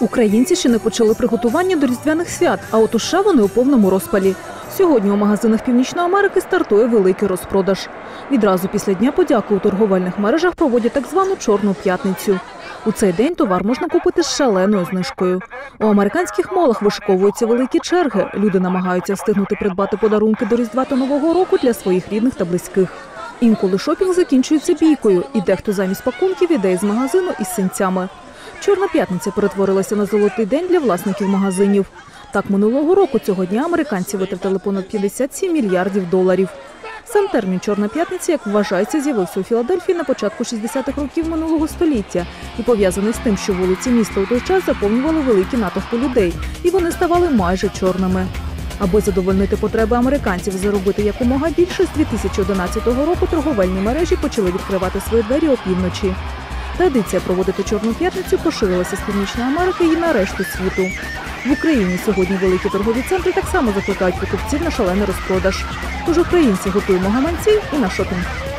Українці ще не почали приготування до різдвяних свят, а от уже вони у повному розпалі. Сьогодні у магазинах Північної Америки стартує великий розпродаж. Відразу після Дня подяки у торговельних мережах проводять так звану Чорну п'ятницю. У цей день товар можна купити з шаленою знижкою. У американських молах вишиковуються великі черги. Люди намагаються встигнути придбати подарунки до Різдва та Нового року для своїх рідних та близьких. Інколи шопінг закінчується бійкою, і дехто замість пакунків іде із магазину із синцями. Чорна п'ятниця перетворилася на золотий день для власників магазинів. Так, минулого року цього дня американці витратили понад 57 мільярдів доларів. Сам термін Чорна п'ятниця, як вважається, з'явився у Філадельфії на початку 60-х років минулого століття і пов'язаний з тим, що вулиці міста у той час заповнювали великі натовпи людей, і вони ставали майже чорними. Аби задовольнити потреби американців заробити якомога більше, з 2011 року торговельні мережі почали відкривати свої двері опівночі. Традиція проводити Чорну п'ятницю поширилася з Північної Америки і на решту світу. В Україні сьогодні великі торгові центри так само закликають покупців на шалений розпродаж. Тож українці готуємо гаманці і на шопінг.